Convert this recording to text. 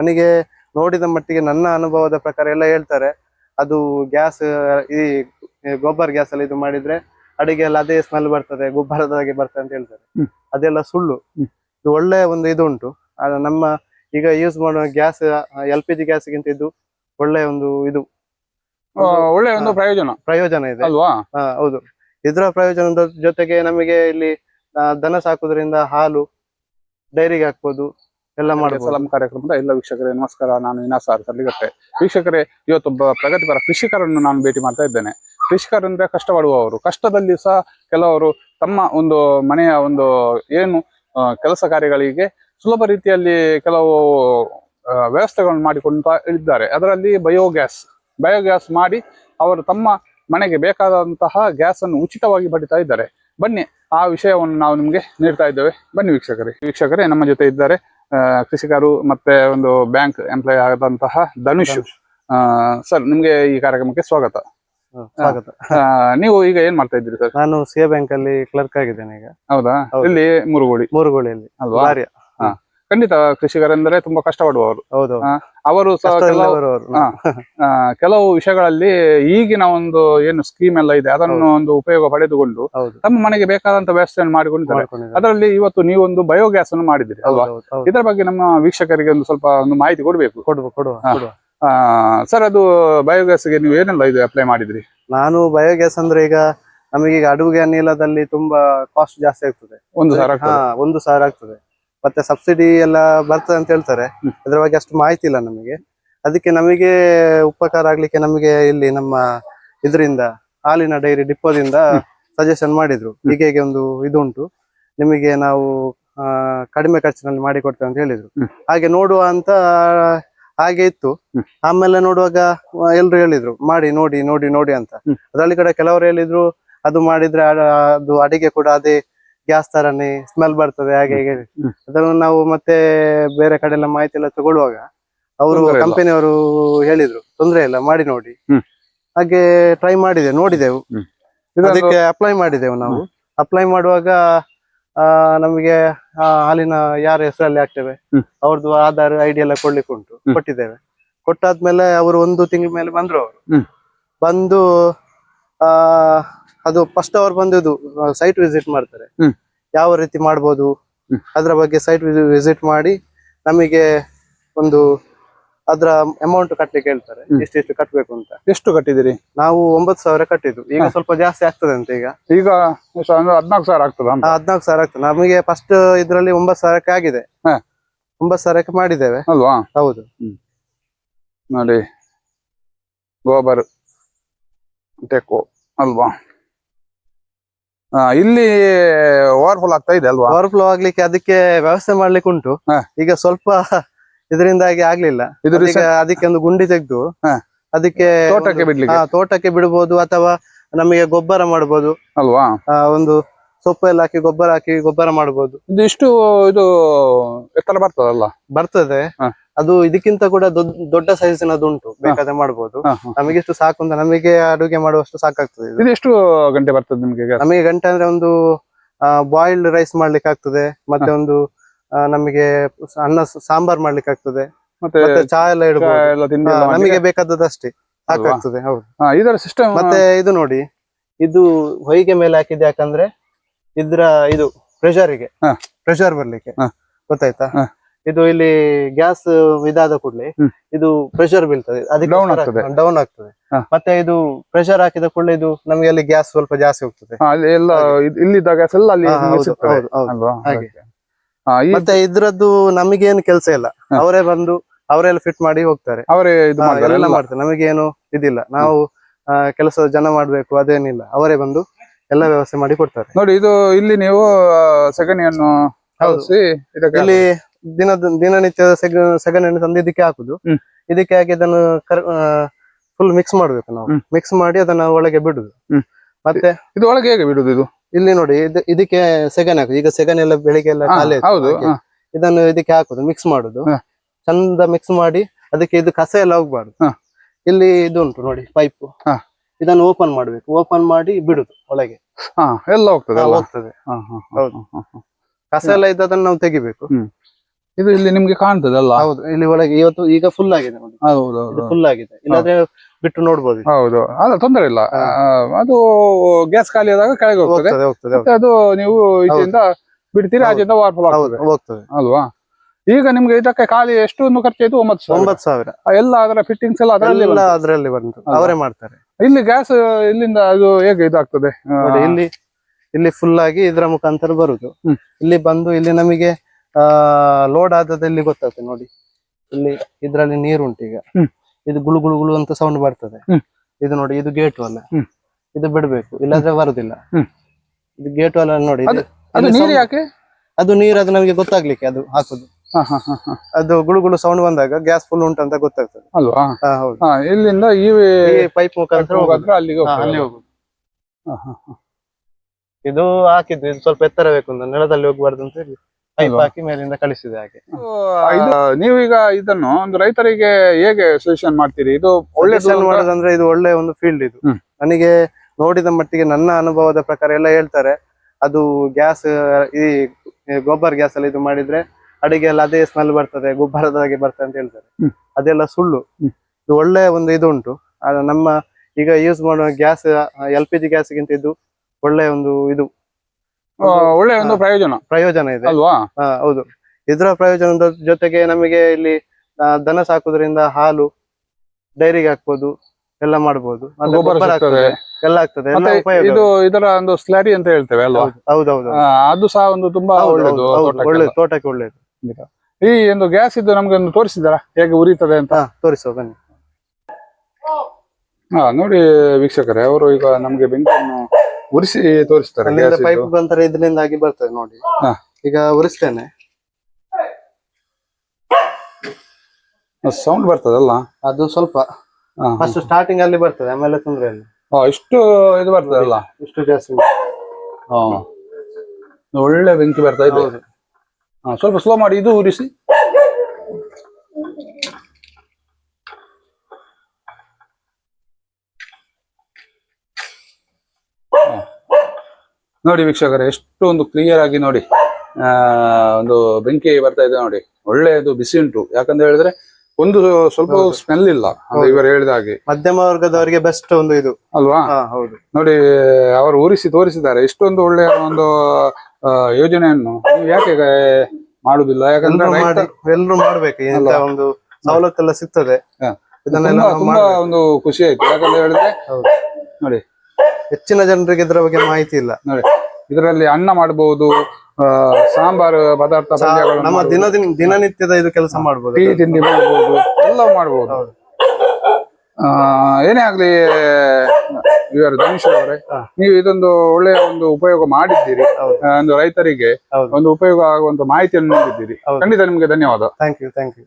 ನನಗೆ ನೋಡಿದ ಮಟ್ಟಿಗೆ ನನ್ನ ಅನುಭವದ ಪ್ರಕಾರ ಎಲ್ಲ ಹೇಳ್ತಾರೆ. ಅದು ಗ್ಯಾಸ್ ಈ ಗೊಬ್ಬರ ಗ್ಯಾಸ್ ಅಲ್ಲಿ ಇದು ಮಾಡಿದ್ರೆ ಅಡಿಗೆ ಎಲ್ಲ ಅದೇ ಸ್ಮೆಲ್ ಬರ್ತದೆ ಗೊಬ್ಬರದ ಹಾಗೆ ಬರ್ತದೆ ಅಂತ ಹೇಳ್ತಾರೆ. ಅದೆಲ್ಲ ಸುಳ್ಳು. ಇದು ಒಳ್ಳೆ ಒಂದು ಇದು ಉಂಟು ನಮ್ಮ ಈಗ ಯೂಸ್ ಮಾಡುವ ಗ್ಯಾಸ್ ಎಲ್ ಪಿ ಜಿ ಗ್ಯಾಸ್ಗಿಂತ ಇದು ಒಳ್ಳೆ ಒಂದು ಇದು. ಒಳ್ಳೆ ಒಂದು ಪ್ರಯೋಜನ. ಪ್ರಯೋಜನ ಇದೆ. ಅಲ್ವಾ? ಹೌದು. ಇದರ ಪ್ರಯೋಜನದ ಜೊತೆಗೆ ನಮಗೆ ಇಲ್ಲಿ ದನ ಸಾಕುವುದರಿಂದ ಹಾಲು ಡೈರಿಗೆ ಹಾಕ್ಬೋದು. ಎಲ್ಲ ಮಾಡಿ ಸಲಾಂ ಕಾರ್ಯಕ್ರಮದ ಎಲ್ಲ ವೀಕ್ಷಕರೇ ನಮಸ್ಕಾರ. ನಾನು ವಿನಾಸ ಆರ್ ಕಲ್ಲಿಗಟ್ಟೆ ವೀಕ್ಷಕರೇ ಇವತ್ತೊಬ್ಬ ಪ್ರಗತಿಪರ ಕೃಷಿಕರನ್ನು ನಾನು ಭೇಟಿ ಮಾಡ್ತಾ ಇದ್ದೇನೆ. ಕೃಷಿಕರಂದ್ರೆ ಕಷ್ಟಪಡುವವರು. ಕಷ್ಟದಲ್ಲಿ ಸಹ ಕೆಲವರು ತಮ್ಮ ಒಂದು ಮನೆಯ ಒಂದು ಏನು ಕೆಲಸ ಕಾರ್ಯಗಳಿಗೆ ಸುಲಭ ರೀತಿಯಲ್ಲಿ ಕೆಲವು ವ್ಯವಸ್ಥೆಗಳನ್ನು ಮಾಡಿಕೊಂಡ ಇದ್ದಾರೆ. ಅದರಲ್ಲಿ ಬಯೋಗ್ಯಾಸ್ ಬಯೋಗ್ಯಾಸ್ ಮಾಡಿ ಅವರು ತಮ್ಮ ಮನೆಗೆ ಬೇಕಾದಂತಹ ಗ್ಯಾಸ್ ಅನ್ನು ಉಚಿತವಾಗಿ ಪಡಿತಾ ಇದ್ದಾರೆ. ಬನ್ನಿ ಆ ವಿಷಯವನ್ನು ನಾವು ನಿಮಗೆ ನೀಡ್ತಾ ಇದ್ದೇವೆ. ಬನ್ನಿ ವೀಕ್ಷಕರೇ. ವೀಕ್ಷಕರೇ ನಮ್ಮ ಜೊತೆ ಇದ್ದಾರೆ ಕೃಷಿಕರು ಮತ್ತೆ ಒಂದು ಬ್ಯಾಂಕ್ ಎಂಪ್ಲಾಯ್ ಆದಂತಹ ಧನುಷ್. ಸರ್ ನಿಮ್ಗೆ ಈ ಕಾರ್ಯಕ್ರಮಕ್ಕೆ ಸ್ವಾಗತ. ಸ್ವಾಗತ. ನೀವು ಈಗ ಏನ್ ಮಾಡ್ತಾ ಇದ್ದೀರಿ ಸರ್? ನಾನು ಸಿ ಬ್ಯಾಂಕ್ ಅಲ್ಲಿ ಕ್ಲರ್ಕ್ ಆಗಿದ್ದೇನೆ ಈಗ. ಹೌದಾ? ಇಲ್ಲಿ ಮುರುಗೋಳಿ. ಮುರುಗೋಳಿಯಲ್ಲಿ. ಅಲ್ವಾ? ಖಂಡಿತ ಕೃಷಿಕರೆಂದರೆ ತುಂಬಾ ಕಷ್ಟಪಡುವವರು ಹೌದು. ಅವರು ಸಹ ಕೆಲವು. ಹಾ. ಆ, ಕೆಲವು ವಿಷಯಗಳಲ್ಲಿ ಈಗಿನ ಒಂದು ಏನು ಸ್ಕೀಮ್ ಎಲ್ಲ ಇದೆ ಅದನ್ನು ಒಂದು ಉಪಯೋಗ ಪಡೆದುಕೊಂಡು ಹೌದು ತಮ್ಮ ಮನೆಗೆ ಬೇಕಾದಂತ ವ್ಯವಸ್ಥೆಯನ್ನು ಮಾಡಿಕೊಂಡಿದ್ದಾರೆ ಮಾಡ್ಕೊಂಡಿದ್ದಾರೆ. ಅದರಲ್ಲಿ ಇವತ್ತು ನೀವು ಒಂದು ಬಯೋಗ್ಯಾಸ್ ಅನ್ನು ಮಾಡಿದಿರಿ ಹೌದು, ಅಲ್ವಾ ಹೌದು, ಹೌದು. ಇದರ ಬಗ್ಗೆ ನಮ್ಮ ವೀಕ್ಷಕರಿಗೆ ಒಂದು ಸ್ವಲ್ಪ ಒಂದು ಮಾಹಿತಿ ಕೊಡಬೇಕು ಕೊಡುವ ಕೊಡುವ ಹಾ. ಕೊಡುವ ಸರ್ ಅದು ಬಯೋಗ್ಯಾಸ್ಗೆ ನೀವು ಏನೆಲ್ಲ ಇದು ಅಪ್ಲೈ ಮಾಡಿದ್ರಿ ನಾನು ಬಯೋಗ್ಯಾಸ್ ಅಂದ್ರೆ ಈಗ ನಮಗೆ ಈಗ ಅಡುಗೆ ಅನಿಲದಲ್ಲಿ ತುಂಬಾ ಕಾಸ್ಟ್ ಜಾಸ್ತಿ ಆಗ್ತದೆ ಒಂದು ಸಾವಿರ ಹಾ. ಒಂದು ಸಾವಿರ ಆಗ್ತದೆ ಮತ್ತೆ ಸಬ್ಸಿಡಿ ಎಲ್ಲ ಬರ್ತದೆ ಅಂತ ಹೇಳ್ತಾರೆ. ಅದ್ರ ಬಗ್ಗೆ ಅಷ್ಟು ಮಾಹಿತಿ ಇಲ್ಲ ನಮಗೆ. ಅದಕ್ಕೆ ನಮಗೆ ಉಪಕಾರ ಆಗ್ಲಿಕ್ಕೆ ನಮಗೆ ಇಲ್ಲಿ ನಮ್ಮ ಇದರಿಂದ ಹಾಲಿನ ಡೈರಿ ಡಿಪೋದಿಂದ ಸಜೆಷನ್ ಮಾಡಿದ್ರು. ಹೀಗೆ ಒಂದು ಇದುಂಟು. ನಿಮಗೆ ನಾವು ಆ, ಕಡಿಮೆ ಖರ್ಚಿನಲ್ಲಿ ಮಾಡಿ ಕೊಡ್ತೇವೆ ಅಂತ ಹೇಳಿದ್ರು. ಹಾಗೆ ನೋಡುವ ಅಂತ ಹಾಗೆ ಇತ್ತು. ಆಮೇಲೆ ನೋಡುವಾಗ ಎಲ್ರು ಹೇಳಿದ್ರು ಮಾಡಿ ನೋಡಿ ನೋಡಿ ನೋಡಿ ಅಂತ. ಅದರಲ್ಲಿ ಕಡೆ ಕೆಲವರು ಹೇಳಿದ್ರು ಅದು ಮಾಡಿದ್ರೆ ಅದು ಅಡಿಗೆ ಕೂಡ ಅದೇ ಗ್ಯಾಸ್ ತರನೇ ಸ್ಮೆಲ್ ಬರ್ತದೆ ಹಾಗೆ ಹೀಗೆ. ಅದನ್ನು ನಾವು ಮತ್ತೆ ಬೇರೆ ಕಡೆ ಎಲ್ಲ ಮಾಹಿತಿ ಎಲ್ಲ ತಗೊಳ್ಳುವಾಗ ಅವರು. ಕಂಪನಿಯವರು ಹೇಳಿದ್ರು ತೊಂದ್ರೆ ಇಲ್ಲ ಮಾಡಿ ನೋಡಿ. ಹಾಗೆ ಟ್ರೈ ಮಾಡಿದೆ ನೋಡಿದೆವು. ಅದಕ್ಕೆ ಅಪ್ಲೈ ಮಾಡಿದೆವು ನಾವು. ಅಪ್ಲೈ ಮಾಡುವಾಗ ಆ, ನಮಗೆ ಆ, ಹಾಲಿನ ಯಾರ ಹೆಸರಲ್ಲಿ ಆಗ್ತೇವೆ ಹ್ಮ್. ಅವ್ರದ್ದು ಆಧಾರ್ ಐಡಿ ಎಲ್ಲ ಕೊಡ್ಲಿಕ್ಕೆ ಉಂಟು. ಕೊಟ್ಟಿದ್ದೇವೆ. ಕೊಟ್ಟಾದ್ಮೇಲೆ ಅವರು ಒಂದು ತಿಂಗಳ ಮೇಲೆ ಬಂದ್ರು ಅವರು. ಬಂದು ಆ ಅದು ಫಸ್ಟ್ ಅವರ್ ಬಂದಿದ್ದು ಸೈಟ್ ವಿಸಿಟ್ ಮಾಡ್ತಾರೆ. ಯಾವ ರೀತಿ ಮಾಡ್ಬೋದು? ಅದರ ಬಗ್ಗೆ ಸೈಟ್ ವಿಸಿಟ್ ಮಾಡಿ ನಮಗೆ ಒಂದು ಅದ್ರ ಅಮೌಂಟ್ ಕಟ್ಲಿಕ್ಕೆ ಹೇಳ್ತಾರೆ. ಎಷ್ಟು ಇಷ್ಟಿಷ್ಟು ಕಟ್ಬೇಕು ಅಂತ. ಎಷ್ಟು ಕಟ್ಟಿದಿರಿ ನಾವು ಒಂಬತ್ತು ಸಾವಿರ ಕಟ್ಟಿದ್ದು. ಈಗ ಸ್ವಲ್ಪ ಜಾಸ್ತಿ ಆಗ್ತದೆ ಅಂತ ಈಗ. ಈಗ ಹದ್ನಾಲ್ಕು ಸಾವಿರ ಆಗ್ತದ ಹದಿನಾಲ್ಕು ಸಾವಿರ ಆಗ್ತದೆ. ನಮಗೆ ಫಸ್ಟ್ ಇದ್ರಲ್ಲಿ ಒಂಬತ್ತು ಸಾವಿರಕ್ಕೆ ಆಗಿದೆ. ಒಂಬತ್ತು ಸಾವಿರಕ್ಕೆ ಮಾಡಿದ್ದೇವೆ. ಅಲ್ವಾ? ಹೌದು. ನೋಡಿ. ಗೋಬರ್ ಟೆಕೋ ಅಲ್ವಾ? ಇಲ್ಲಿ ಓವರ್ಫುಲ್ ಆಗ್ತಾ ಇದೆ ಅಲ್ವಾ? ಓವರ್ಫ್ಲೋ ಆಗ್ಲಿಕ್ಕೆ ಅದಕ್ಕೆ ವ್ಯವಸ್ಥೆ ಮಾಡ್ಲಿಕ್ಕೆ ಉಂಟು. ಈಗ ಸ್ವಲ್ಪ ಇದರಿಂದಾಗಿ ಆಗ್ಲಿಲ್ಲ. ಅದಕ್ಕೆ ಒಂದು ಗುಂಡಿ ತೆಗೆದು. ಅದಕ್ಕೆ ತೋಟಕ್ಕೆ ಬಿಡ್ಲಿಕ್ಕೆ? ತೋಟಕ್ಕೆ ಬಿಡ್ಬೋದು ಅಥವಾ ನಮಗೆ ಗೊಬ್ಬರ ಮಾಡ್ಬೋದು. ಅಲ್ವಾ? ಒಂದು ಸೊಪ್ಪು ಎಲ್ಲ ಹಾಕಿ ಗೊಬ್ಬರ ಹಾಕಿ ಗೊಬ್ಬರ ಮಾಡಬಹುದು ಇದು ಇಷ್ಟು ಇದು ಎತ್ತರ ಬರ್ತದಲ್ಲ? ಬರ್ತದೆ. ಅದು ಇದಕ್ಕಿಂತ ಕೂಡ ದೊಡ್ಡ ಸೈಜಿನದು ಉಂಟು. ಬೇಕಾದ್ರೆ ಮಾಡಬಹುದು ಇಷ್ಟು ಸಾಕು ಅಂತ ನಮಗೆ ಅಡುಗೆ ಮಾಡುವಷ್ಟು ಸಾಕಾಗ್ತದೆ ಇದು. ಇದು ಎಷ್ಟು ಗಂಟೆ ಬರ್ತದೆ ನಿಮಗೆ? ನಮಗೆ ಗಂಟೆ ಅಂದ್ರೆ ಒಂದು ಬಾಯ್ಲ್ಡ್ ರೈಸ್ ಮಾಡ್ಲಿಕ್ಕೆ ಆಗ್ತದೆ. ಮತ್ತೆ ಒಂದು ಆ, ನಮಗೆ ಅನ್ನ ಸ- ಸಾಂಬಾರ್ ಮಾಡ್ಲಿಕ್ಕೆ ಆಗ್ತದೆ. ಮತ್ತೆ ಮತ್ತೆ ಚಾ ಎಲ್ಲ ಚಾ ಇಡಬಹುದು ಎಲ್ಲ ತಿಂಡಿ ಹಾ, ಎಲ್ಲ ನಮಗೆ ಮಾಡ್ಲಿಕ್ಕೆ? ಬೇಕಾದದಷ್ಟೇ ಸಾಕಾಗ್ತದೆ ಹೌದು. ಹಾ, ಇದರ ಸಿಸ್ಟಮ್ ಮತ್ತೆ ಇದು ನೋಡಿ. ಇದು ಹೊಯ್ಗೆ ಮೇಲೆ ಹಾಕಿದೆ ಯಾಕಂದ್ರೆ ಇದ್ರ ಇದು ಪ್ರೆಷರಿಗೆ. ಪ್ರೆಷರ್ ಬರ್ಲಿಕ್ಕೆ. ಗೊತ್ತಾಯ್ತಾ? ಇದು ಇಲ್ಲಿ ಗ್ಯಾಸ್ ಇದಾದ ಕೂಡಲೇ ಇದು ಪ್ರೆಷರ್ ಬೀಳ್ತದೆ. ಅದಕ್ಕೆ ಆಗ್ತದೆ. ಡೌನ್ ಆಗ್ತದೆ. ಮತ್ತೆ ಇದು ಪ್ರೆಷರ್ ಹಾಕಿದ ಕೂಡಲೇ ಇದು ನಮ್ಗೆ ಅಲ್ಲಿ ಗ್ಯಾಸ್ ಸ್ವಲ್ಪ ಜಾಸ್ತಿ ಹೋಗ್ತದೆ. ಎಲ್ಲ ಇಲ್ಲಿದ್ದ ಗ್ಯಾಸ್ ಎಲ್ಲ ಅಲ್ಲಿ ಹಾಗೆ. ಮತ್ತೆ ಇದ್ರದ್ದು ನಮಗೇನು ಕೆಲಸ ಇಲ್ಲ. ಅವರೇ ಬಂದು ಅವರೆಲ್ಲ ಫಿಟ್ ಮಾಡಿ ಹೋಗ್ತಾರೆ. ಅವರೇ ಇದು ಮಾಡ್ತಾರೆ. ನಮಗೇನು ಇದಿಲ್ಲ. ನಾವು ಕೆಲಸ ಕೆಲಸದ ಜನ ಮಾಡ್ಬೇಕು ಅದೇನಿಲ್ಲ. ಅವರೇ ಬಂದು ಎಲ್ಲ ವ್ಯವಸ್ಥೆ ಮಾಡಿ ಕೊಡ್ತಾರೆ. ನೋಡಿ ಇದು ಇಲ್ಲಿ ನೀವು ಸೆಗಣಿಯನ್ನು. ಇದಕ್ಕೆ ಇಲ್ಲಿ ದಿನ ದಿನನಿತ್ಯದ ಸೆಗ ಸೆಗಣಿಯನ್ನು ತಂದು ಇದಕ್ಕೆ ಹಾಕುದು ಇದಕ್ಕೆ ಹಾಕಿ ಅದನ್ನು ಫುಲ್ ಮಿಕ್ಸ್ ಮಾಡ್ಬೇಕು ನಾವು. ಮಿಕ್ಸ್ ಮಾಡಿ ಅದನ್ನ ಒಳಗೆ ಬಿಡುದು. ಮತ್ತೆ ಇದು ಒಳಗೆ ಹೇಗೆ ಬಿಡುದು ಇದು? ಇಲ್ಲಿ ನೋಡಿ ಇದು- ಇದಕ್ಕೆ ಸೆಗಣಿ ಹಾಕುದು. ಈಗ ಸೆಗಣಿ ಎಲ್ಲ ಬೆಳಿಗ್ಗೆ ಎಲ್ಲ ಖಾಲಿ. ಹೌದು ಇದನ್ನು ಇದಕ್ಕೆ ಹಾಕುದು ಮಿಕ್ಸ್ ಮಾಡುದು. ಚಂದ ಮಿಕ್ಸ್ ಮಾಡಿ ಅದಕ್ಕೆ ಇದು ಕಸ ಎಲ್ಲ ಹೋಗ್ಬಾರ್ದು. ಇಲ್ಲಿ ಇದು ಉಂಟು ನೋಡಿ ಪೈಪ್. ಇದನ್ನು ಓಪನ್ ಮಾಡ್ಬೇಕು. ಓಪನ್ ಮಾಡಿ ಬಿಡುದು ಒಳಗೆ. ಹಾ ಎಲ್ಲ ಹೋಗ್ತದೆ ಅಲ್ಲ? ಹೋಗ್ತದೆ. ಹಾ, ಹಾ, ಹಾ, ಹೌದು. ಹಾ, ಹಾ. ಕಸ ಎಲ್ಲ ಇದ್ದದನ್ನು ನಾವು ತೆಗಿಬೇಕು. ಇದು ಇಲ್ಲಿ ನಿಮ್ಗೆ ಕಾಣ್ತದೆ ಅಲ್ಲ? ಹೌದು ಇಲ್ಲಿ ಒಳಗೆ ಇವತ್ತು ಈಗ ಫುಲ್ ಆಗಿದೆ ನೋಡಿ. ಹೌದು ಇದು ಫುಲ್ ಆಗಿದೆ. ಇಲ್ಲಾದ್ರೆ ಬಿಟ್ಟು ನೋಡ್ಬೋದು ಇದು. ಹೌದು. ಅಲ್ಲ ತೊಂದರೆ ಇಲ್ಲ. ಆ, ಅದು ಗ್ಯಾಸ್ ಖಾಲಿ ಆದಾಗ ಕೆಳಗೆ ಹೋಗ್ತದೆ. ಹೋಗ್ತದೆ ಹೋಗ್ತದೆ ಮತ್ತೆ ಅದು ನೀವು ಇದರಿಂದ ಬಿಡ್ತೀರಿ ಅದರಿಂದ ಆಚೆಯಿಂದ ಹೌದು ಆಗ್ತದೆ ಹೋಗ್ತದೆ. ಅಲ್ವಾ? ಈಗ ನಿಮ್ಗೆ ಇದಕ್ಕೆ ಖಾಲಿ ಎಷ್ಟು ಖರ್ಚು ಆಯ್ತು? ಒಂಬತ್ತು ಸಾವಿರ. ಒಂಬತ್ತು ಸಾವಿರ. ಆ, ಎಲ್ಲ ಅದರ ಫಿಟ್ಟಿಂಗ್ಸ್ ಎಲ್ಲ ಅದರಲ್ಲಿ ಎಲ್ಲ ಅದ್ರಲ್ಲಿ ಬಂತು. ಅವರೇ ಮಾಡ್ತಾರೆ. ಇಲ್ಲಿ ಗ್ಯಾಸ್ ಇಲ್ಲಿಂದ ಅದು ಹೇಗೆ ಇದಾಗ್ತದೆ ನೋಡಿ ಇಲ್ಲಿ ಇಲ್ಲಿ ಫುಲ್ ಆಗಿ ಇದ್ರ ಮುಖಾಂತರ ಬರುದು ಹ್ಮ್. ಇಲ್ಲಿ ಬಂದು ಇಲ್ಲಿ ನಮಗೆ ಆ ಲೋಡ್ ಆದದಲ್ಲಿ ಗೊತ್ತಾಗ್ತದೆ ನೋಡಿ ಇಲ್ಲಿ ಇದ್ರಲ್ಲಿ ನೀರುಂಟು ಈಗ ಹ್ಮ್. ಇದು ಗುಳು ಗುಳು ಗುಳು ಅಂತ ಸೌಂಡ್ ಬರ್ತದೆ ಹ್ಮ್. ಇದು ನೋಡಿ ಇದು ಗೇಟ್ ಹ್ಮ್. ಇದು ಬಿಡ್ಬೇಕು ಇಲ್ಲಾಂದ್ರೆ ಬರುದಿಲ್ಲ ಹ್ಮ್. ಇದು ಗೇಟ್ ಅಲ್ಲ ನೋಡಿ ಇದು- ಅದು ಇಲ್ಲಿ ನೀರು ಯಾಕೆ ಅದು ನೀರು ಅದು ನಮಗೆ ಗೊತ್ತಾಗ್ಲಿಕ್ಕೆ ಅದು ಹಾಕುದು. ಅದು ಗುಳು ಗುಳು ಸೌಂಡ್ ಬಂದಾಗ ಗ್ಯಾಸ್ ಫುಲ್ ಉಂಟು ಅಂತ ಗೊತ್ತಾಗ್ತದೆ. ಅಲ್ವಾ? ಇಲ್ಲಿಂದ ಈ ಪೈಪ್ ಮುಖಾಂತರ ಅಲ್ಲಿಗೆ ಅಲ್ಲಿ ಹೋಗುದು. ಇದು ಹಾಕಿದ್ದು ಇದು ಸ್ವಲ್ಪ ಎತ್ತರ ಬೇಕು ಅಂತ ನೆಲದಲ್ಲಿ ಹೋಗ್ಬಾರ್ದು ಅಂತ ಹೇಳಿ. ಪೈಪ್? ಹಾಕಿ ಮೇಲಿಂದ ಕಳಿಸಿದೆ ಹಾಗೆ. ನೀವೀಗ ಇದನ್ನು ಒಂದು ರೈತರಿಗೆ ಹೇಗೆ ಸಜೆಷನ್ ಮಾಡ್ತೀರಿ? ಇದು ಒಳ್ಳೆ ಮಾಡೋದಂದ್ರೆ ಇದು ಒಳ್ಳೆ ಒಂದು ಫೀಲ್ಡ್ ಇದು. ನನಗೆ ನೋಡಿದ ಮಟ್ಟಿಗೆ ನನ್ನ ಅನುಭವದ ಪ್ರಕಾರ ಎಲ್ಲ ಹೇಳ್ತಾರೆ. ಅದು ಗ್ಯಾಸ್ ಈ ಗೊಬ್ಬರ ಗ್ಯಾಸ್ ಅಲ್ಲಿ ಇದು ಮಾಡಿದ್ರೆ ಅಡಿಗೆ ಎಲ್ಲ ಅದೇ ಸ್ಮೆಲ್ ಬರ್ತದೆ ಗೊಬ್ಬರದ ಹಾಗೆ ಬರ್ತದೆ ಅಂತ ಹೇಳ್ತಾರೆ. ಅದೆಲ್ಲ ಸುಳ್ಳು. ಇದು ಒಳ್ಳೆ ಒಂದು ಇದು ಉಂಟು ನಮ್ಮ ಈಗ ಯೂಸ್ ಮಾಡುವ ಗ್ಯಾಸ್ ಎಲ್ ಪಿ ಜಿ ಗ್ಯಾಸ್ಗಿಂತ ಇದು ಒಳ್ಳೆ ಒಂದು ಇದು. ಒಳ್ಳೆ ಒಂದು ಪ್ರಯೋಜನ. ಪ್ರಯೋಜನ ಇದೆ. ಅಲ್ವಾ? ಹೌದು. ಇದರ ಪ್ರಯೋಜನದ ಜೊತೆಗೆ ನಮಗೆ ಇಲ್ಲಿ ದನ ಸಾಕುದ್ರಿಂದ ಹಾಲು ಡೈರಿಗೆ ಹಾಕ್ಬೋದು ಎಲ್ಲ ಗೊಬ್ಬರ ಎಲ್ಲ ಆಗ್ತದೆ ಇದು ಇದರ ಒಂದು ಸ್ಲಾರಿ ಅಂತ ಹೇಳ್ತೇವೆ ಅಲ್ವಾ? ಹೌದೌದು ಅದು ಸಹ ಒಂದು ತುಂಬಾ ಒಳ್ಳೇದು. ಒಳ್ಳೇದು ತೋಟಕ್ಕೆ ಒಳ್ಳೇದು. ಈ ಒಂದು ಗ್ಯಾಸ್ ಇದ್ದು ನಮ್ಗೆ ಒಂದು ತೋರಿಸಿದಾರ ಹೇಗೆ ಉರಿತದೆ ಅಂತ? ಹಾ ತೋರಿಸುವ ಬನ್ನಿ. ಹಾ ನೋಡಿ ವೀಕ್ಷಕರೇ ಅವರು ಈಗ ನಮ್ಗೆ ಬೆಂಕಿಯನ್ನು ಉರಿಸಿ ತೋರಿಸ್ತಾರೆ ಅಲ್ಲಿಂದ gas ಪೈಪ್ ಇದ್ದು. ಮುಖಾಂತರ ಇದರಿಂದ ಆಗಿ ಬರ್ತದೆ ನೋಡಿ. ಹಾ. ಈಗ ಉರಿಸ್ತೇನೆ. ಸೌಂಡ್ ಬರ್ತದಲ್ಲ? ಅದು ಸ್ವಲ್ಪ ಹಾ, ಹಾ. ಫಸ್ಟ್ ಸ್ಟಾರ್ಟಿಂಗ್ ಅಲ್ಲಿ ಬರ್ತದೆ ಆಮೇಲೆ ತೊಂದ್ರೆ ಇಲ್ಲ. ಹಾ, ಇಷ್ಟು ಇದು ಬರ್ತದಲ್ಲ? ಇಷ್ಟು ಜಾಸ್ತಿ. ಹಾ. ಒಳ್ಳೆ ಬೆಂಕಿ ಬರ್ತಾ ಇದೆ. ಹೌದು. ಹಾ, ಸ್ವಲ್ಪ ಸ್ಲೋ ಮಾಡಿ ಇದು ಉರಿಸಿ. ನೋಡಿ ವೀಕ್ಷಕರೇ ಎಷ್ಟು ಒಂದು ಕ್ಲಿಯರ್ ಆಗಿ ನೋಡಿ. ಆ ಒಂದು ಬೆಂಕಿ ಬರ್ತಾ ಇದೆ ನೋಡಿ. ಒಳ್ಳೆಯದು ಬಿಸಿ ಉಂಟು. ಯಾಕಂತ ಹೇಳಿದ್ರೆ ಒಂದು ಸ್ವಲ್ಪ ಸ್ಮೆಲ್ ಇಲ್ಲ ಇವರು ಹೇಳಿದ ಹಾಗೆ. ಮಧ್ಯಮ ವರ್ಗದವರಿಗೆ ಬೆಸ್ಟ್ ಒಂದು ಇದು. ಅಲ್ವಾ? ಹೌದು. ನೋಡಿ ಅವರು ಊರಿಸಿ ತೋರಿಸಿದ್ದಾರೆ. ಇಷ್ಟೊಂದು ಒಳ್ಳೆಯ ಒಂದು ಯೋಜನೆಯನ್ನು ನೀವು ಯಾಕೆ ಮಾಡುದಿಲ್ಲ ಯಾಕಂದ್ರೆ ಎಲ್ಲರೂ ರೈತ ಮಾಡ್ಬೇಕು ಇಂತ? ಒಂದು ಸವಲತ್ತೆಲ್ಲ ಸಿಗ್ತದೆ ಹಾ. ಇದನ್ನೆಲ್ಲ ತುಂಬಾ ನಾವು ತುಂಬಾ ಮಾಡ್ಬೇಕು. ಒಂದು ಖುಷಿ ಆಯ್ತು ಯಾಕಂದ್ರೆ ಹೇಳಿದ್ರೆ ಹೌದು. ನೋಡಿ ಹೆಚ್ಚಿನ ಜನರಿಗೆ ಇದರ ಬಗ್ಗೆ ಮಾಹಿತಿ ಇಲ್ಲ ನೋಡಿ ಇದರಲ್ಲಿ ಅನ್ನ ಮಾಡಬಹುದು ಸಾಂಬಾರ್ ಸಾಂಬಾರು ಪದಾರ್ಥ ಸಾ- ಪಲ್ಯಗಳನ್ನು ನಮ್ಮ ಮಾಡ್ಬೋದು. ದಿನ ದಿನ- ದಿನನಿತ್ಯದ ಇದು ಕೆಲಸ ಮಾಡ್ಬೋದು ಟೀ ತಿಂಡಿ ಮಾಡಬಹುದು ಎಲ್ಲ ಮಾಡಬಹುದು ಹೌದು. ಏನೇ ಆಗ್ಲಿ ಧನುಷ್ ಅವರೇ ನೀವು ಇದೊಂದು ಒಳ್ಳೆಯ ಒಂದು ಉಪಯೋಗ ಮಾಡಿದ್ದೀರಿ. ಒಂದು ರೈತರಿಗೆ ಒಂದು ಉಪಯೋಗ ಆಗುವಂತ ಮಾಹಿತಿಯನ್ನು ನೀಡಿದ್ದೀರಿ. ಖಂಡಿತ ನಿಮ್ಗೆ ಧನ್ಯವಾದ. Thank you thank you